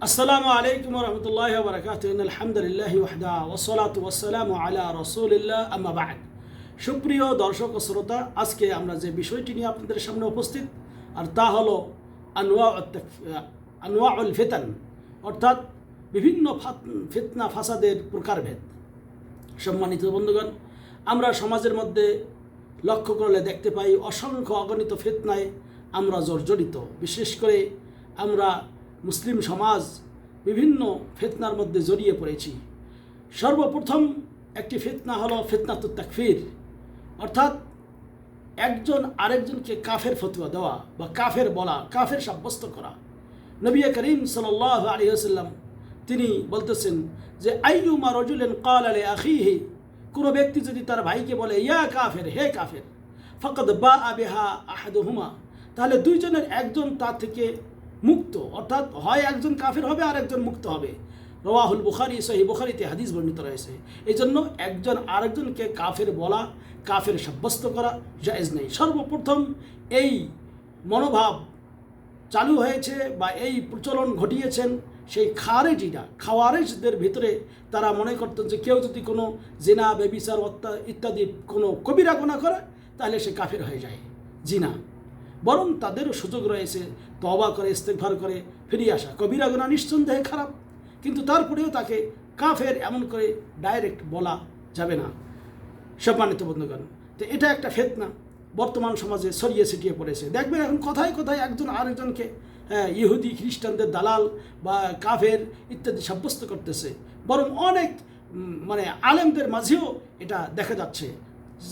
আসসালামু আলাইকুম রহমতুল্লাহ বরকাত আলহামদুলিল্লাহ ওয়াহদা ওসলাত ওয়াসালাম আলা রসুলিল্লাহ, আম্মা বাদ। সুপ্রিয় দর্শক শ্রোতা, আজকে আমরা যে বিষয়টি নিয়ে আপনাদের সামনে উপস্থিত, আর তা হলো আনোয়া আনোয়াউল ফেতান, অর্থাৎ বিভিন্ন ফাত- ফিতনা, ফাসাদের প্রকারভেদ। সম্মানিত বন্ধুগণ, আমরা সমাজের মধ্যে লক্ষ্য করলে দেখতে পাই, অসংখ্য অগণিত ফিতনায় আমরা জর্জরিত। বিশেষ করে আমরা মুসলিম সমাজ বিভিন্ন ফিতনার মধ্যে জড়িয়ে পড়েছি। সর্বপ্রথম একটি ফিতনা হলো ফিতনাতুত তাকফির। অর্থাৎ একজন আরেকজনকে কাফের ফতুয়া দেওয়া বা কাফের বলা, কাফের সাব্যস্ত করা। নবী করিম সাল্লাহ আলী আসাল্লাম তিনি বলতেছেন যে, আইয়ুমা রজুলেন কাল আলে আখিহি কোনো ব্যক্তি যদি তার ভাইকে বলে, ইয়া কাফের, হে কাফের ফকদ বা আবেহা আহাদুহুমা, তাহলে দুইজনের একজন তা থেকে মুক্ত, অর্থাৎ হয় একজন কাফের হবে আর একজন মুক্ত হবে। রওয়াহুল বুখারি সহি বুখারিতে হাদিস বর্ণিত রয়েছে। এই জন্য একজন আরেকজনকে কাফের বলা, কাফের সাব্যস্ত করা জায়েজ নেই। সর্বপ্রথম এই মনোভাব চালু হয়েছে বা এই প্রচলন ঘটিয়েছেন সেই খারেজিরা, খাওয়ারেজদের ভিতরে তারা মনে করতেন যে কেউ যদি কোনো জিনা, বেবিচার ইত্যাদি কোনো কবিরা গোনা করে, তাহলে সে কাফের হয়ে যায়। জিনা। বরং তাদেরও সুযোগ রয়েছে তবা করে ইস্তেকভার করে ফিরিয়ে আসা। কবিরা গোনা নিঃসন্দেহে খারাপ কিন্তু তারপরেও তাকে কাফের এমন করে ডাইরেক্ট বলা যাবে না। সম্মানিত বন্ধুগণ তো এটা একটা ফেতনা বর্তমান সমাজে ছড়িয়ে ছিটিয়ে পড়েছে। দেখবেন এখন কোথায় কোথায় একজন আরেকজনকে হ্যাঁ, ইহুদি খ্রিস্টানদের দালাল বা কাফের ইত্যাদি সাব্যস্ত করতেছে। বরং অনেক মানে আলেমদের মাঝেও এটা দেখা যাচ্ছে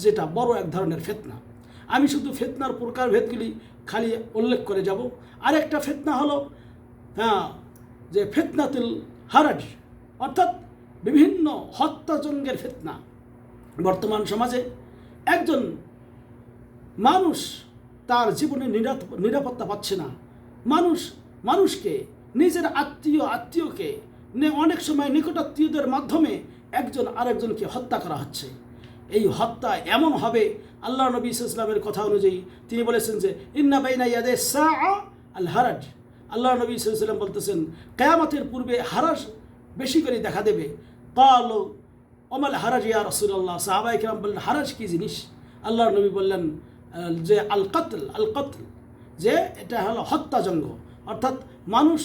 যেটা বড় এক ধরনের ফেতনা। আমি শুধু ফেতনার প্রকারভেদগুলি খালি উল্লেখ করে যাব। আরেকটা ফেতনা হলো হ্যাঁ যে ফেতনাতুল হারাজ, অর্থাৎ বিভিন্ন হত্যাজঙ্গের ফেতনা। বর্তমান সমাজে একজন মানুষ তার জীবনে নিরাপ- নিরাপত্তা পাচ্ছে না। মানুষ, মানুষকে, নিজের আত্মীয়, আত্মীয়কে অনেক সময় নিকটাত্মীয়দের মাধ্যমে একজন আরেকজনকে হত্যা করা হচ্ছে। এই হত্যা এমন হবে। আল্লাহ নবী ইসলামের কথা অনুযায়ী তিনি বলেছেন যে, ইন্না বাইনা ইয়াদে সা আল হারাজ। আল্লাহ নবী ইসলাম বলতেছেন, কেয়ামতের পূর্বে হারাজ বেশি করে দেখা দেবে। কাল অমাল হারাজ ইয়া রসুল্লাহ সাহাবাই কিরাম বললেন, হারাজ কি জিনিস? আল্লাহর নবী বললেন, যে আল কতল আল কতল, যে এটা হলো হত্যাজঙ্গ অর্থাৎ মানুষ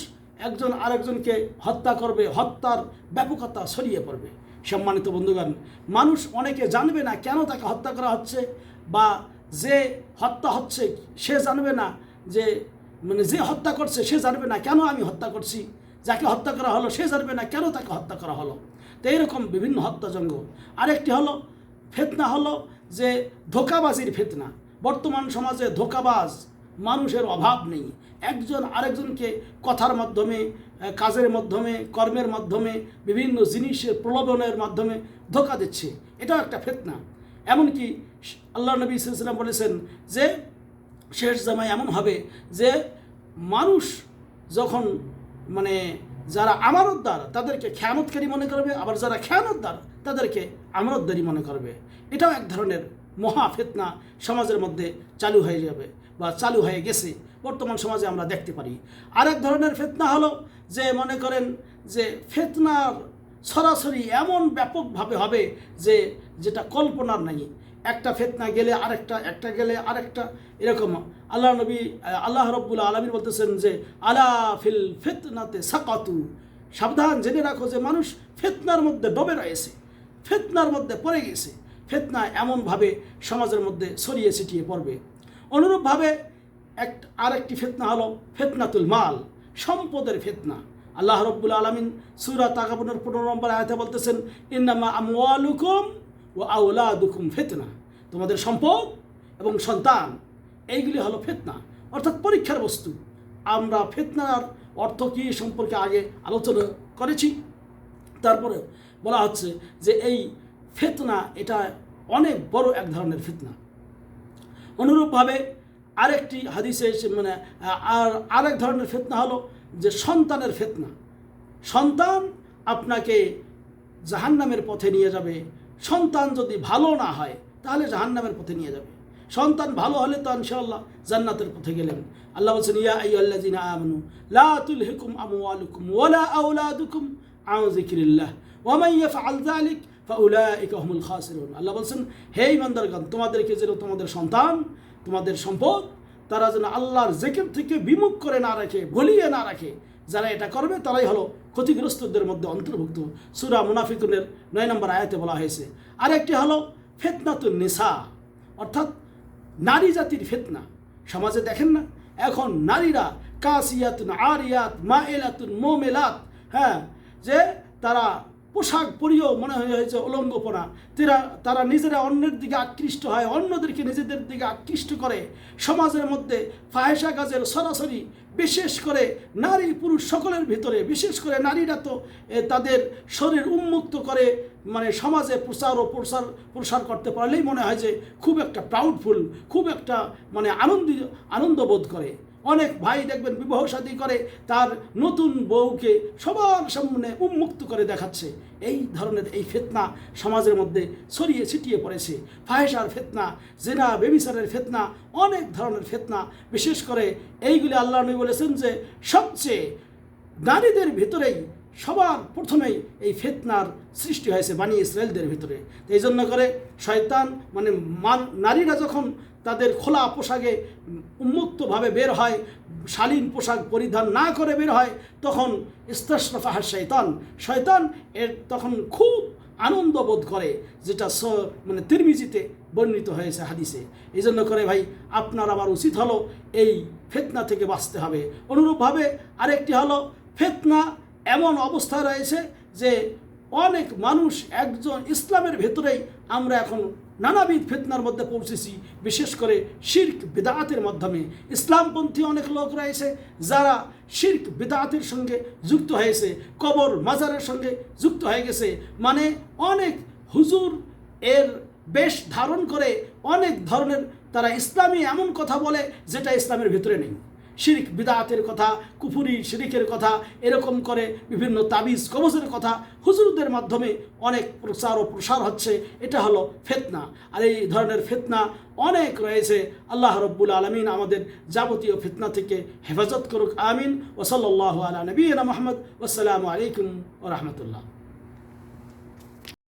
একজন আরেকজনকে হত্যা করবে, হত্যার ব্যাপকতা ছড়িয়ে পড়বে। সম্মানিত বন্ধুগণ, মানুষ অনেকে জানবে না কেন তাকে হত্যা করা হচ্ছে বা যে হত্যা হচ্ছে সে জানবে না যে মানে যে হত্যা করছে সে জানবে না কেন আমি হত্যা করছি, যাকে হত্যা করা হলো সে জানবে না কেন তাকে হত্যা করা হলো। তো এইরকম বিভিন্ন হত্যাজঙ্গ আরেকটি হলো, ফেতনা হলো যে ধোকাবাজির ফেতনা। বর্তমান সমাজে ধোকাবাজ মানুষের অভাব নেই। একজন আরেকজনকে কথার মাধ্যমে কাজের মাধ্যমে, কর্মের মাধ্যমে, বিভিন্ন জিনিসের প্রলোভনের মাধ্যমে ধোকা দিচ্ছে। এটাও একটা ফেতনা। এমনকি আল্লাহ নবী সাল্লাম বলেছেন যে, শেষ জামায় এমন হবে যে, মানুষ যখন মানে যারা আমানতদার, তাদেরকে খেয়ানতকারী মনে করবে, আবার যারা খেয়ানতদার, তাদেরকে আমানতদারি মনে করবে। এটাও এক ধরনের মহা ফেতনা সমাজের মধ্যে চালু হয়ে যাবে। বা চালু হয়ে গেছে, বর্তমান সমাজে আমরা দেখতে পারি। আরেক ধরনের ফেতনা হলো যে মনে করেন যে ফেতনার সরাসরি এমন ব্যাপকভাবে হবে যে যেটা কল্পনার নাই। একটা ফেতনা গেলে আরেকটা, একটা গেলে আরেকটা, এরকম। আল্লাহ নবী, আল্লাহ রব্বুল আলমী বলতেছেন যে, আলা ফিল ফেতনাতে সাকাতু। সাবধান জেনে রাখো যে মানুষ ফেতনার মধ্যে ডবে রয়েছে, ফেতনার মধ্যে পড়ে গেছে। ফেতনা এমনভাবে সমাজের মধ্যে ছড়িয়ে ছিটিয়ে পড়বে। অনুরূপভাবে এক, আরেকটি ফেতনা হলো ফেতনাতুল মাল, সম্পদের ফেতনা। আল্লাহ রব্বুল আলমিন সুরা তাকাবনের পনেরো নম্বর আয়তে বলতেছেন, ইন্নামা আমওয়ালুকুম ও আউলাদুকুম ফেতনা। তোমাদের সম্পদ এবং সন্তান, এইগুলি হলো ফেতনা। অর্থাৎ পরীক্ষার বস্তু। আমরা ফেতনার অর্থ কী সম্পর্কে আগে আলোচনা করেছি। তারপরে বলা হচ্ছে যে এই ফেতনা এটা অনেক বড় এক ধরনের ফেতনা। অনুরূপভাবে আরেকটি হাদিসে মানে আর আরেক ধরনের ফেতনা হলো যে সন্তানের ফেতনা। সন্তান আপনাকে জাহান্নামের পথে নিয়ে যাবে। সন্তান যদি ভালো না হয়, তাহলে জাহান্নামের পথে নিয়ে যাবে। সন্তান ভালো হলে তো ইনশাআল্লাহ জান্নাতের পথে গেলেন। আল্লাহ বলছেন, ইয়া আইয়ুহাল্লাযিনা আমানু, লা তুলহিকুম আমওয়ালুকুম ওয়ালা আওলাদুকুম আন যিকরিল্লাহ। ওয়া মান ইয়াফআল যালিক ফাউলাইকা হুমুল খাসিরুন। আল্লাহ বলছেন, হে ইমানদারগণ তোমাদেরকে যেন তোমাদের সন্তান, তোমাদের সম্পদ, তারা যেন আল্লাহর জেকের থেকে বিমুখ করে না রাখে, ভুলিয়ে না রাখে। যারা এটা করবে, তারাই হলো ক্ষতিগ্রস্তদের মধ্যে অন্তর্ভুক্ত। সুরা মুনাফিকুনের নয় নম্বর আয়াতে বলা হয়েছে। আরেকটি হলো ফেতনাতুন নিসা, অর্থাৎ নারী জাতির ফেতনা। সমাজে দেখেন না, এখন নারীরা কাসিয়াতুন, আরিয়াত মাএলাতুন মোমেলাত হ্যাঁ যে তারা পোশাক পরিয়েও মনে হয়ে হয়েছে উলঙ্গপনা তারা তারা নিজেরা অন্যের দিকে আকৃষ্ট হয়, অন্যদেরকে নিজেদের দিকে আকৃষ্ট করে। সমাজের মধ্যে ফাহেসা কাজের সরাসরি বিশেষ করে নারী পুরুষ সকলের ভিতরে, বিশেষ করে নারীরা তো তাদের শরীর উন্মুক্ত করে মানে সমাজে প্রচার ও প্রসার প্রসার করতে পারলেই মনে হয় যে খুব একটা প্রাউডফুল খুব একটা মানে আনন্দিত আনন্দ বোধ করে। অনেক ভাই দেখবেন বিবাহ শাদী করে, তার নতুন বউকে সবার সামনে উন্মুক্ত করে দেখাচ্ছে। এই ধরনের এই ফেতনা সমাজের মধ্যে ছড়িয়ে ছিটিয়ে পড়েছে। ফাহেসার ফেতনা, জেনা বেবিসারের ফেতনা, অনেক ধরনের ফেতনা। বিশেষ করে এইগুলি আল্লাহ নবী বলেছেন যে সবচেয়ে নারীদের ভিতরেই সবার প্রথমেই এই ফেতনার সৃষ্টি হয়েছে বানি ইসরায়েলদের ভিতরে। এই জন্য করে শয়তান মানে মান, নারীরা যখন তাদের খোলা পোশাকে উন্মুক্তভাবে বের হয়, শালীন পোশাক পরিধান না করে বের হয়, তখন ইস্তাশরফাহার শয়তান শয়তান এর তখন খুব আনন্দ বোধ করে, যেটা স মানে তিরমিজিতে বর্ণিত হয়েছে হাদিসে। এই জন্য করে ভাই, আপনার আমার উচিত হলো এই ফেতনা থেকে বাঁচতে হবে। অনুরূপভাবে আরেকটি হলো, ফেতনা এমন অবস্থা রয়েছে যে অনেক মানুষ একজন ইসলামের ভেতরেই আমরা এখন নানাবিধ ফেতনার মধ্যে পৌঁছেছি, বিশেষ করে শির্ক বিদাতের মাধ্যমে। ইসলামপন্থী অনেক লোক রয়েছে যারা শির্ক বিদাতের সঙ্গে যুক্ত হয়েছে, কবর মাজারের সঙ্গে যুক্ত হয়ে গেছে। মানে অনেক হুজুর এর বেশ ধারণ করে অনেক ধরনের তারা ইসলামী এমন কথা বলে যেটা ইসলামের ভিতরে নেই। শিরিক, বিদাতের কথা, কুফুরি, শিরিকের কথা, এরকম করে বিভিন্ন তাবিজ, কবজের কথা হুজুরদের মাধ্যমে অনেক প্রচার ও প্রসার হচ্ছে। এটা হলো ফেতনা। আর এই ধরনের ফেতনা অনেক রয়েছে। আল্লাহ রব্বুল আলমিন আমাদের যাবতীয় ফিতনা থেকে হেফাজত করুক। আমিন। ওসল্লাহ আলা নবীনা মোহাম্মদ। আসসালামু আলাইকুম ও রহমতুল্লাহ।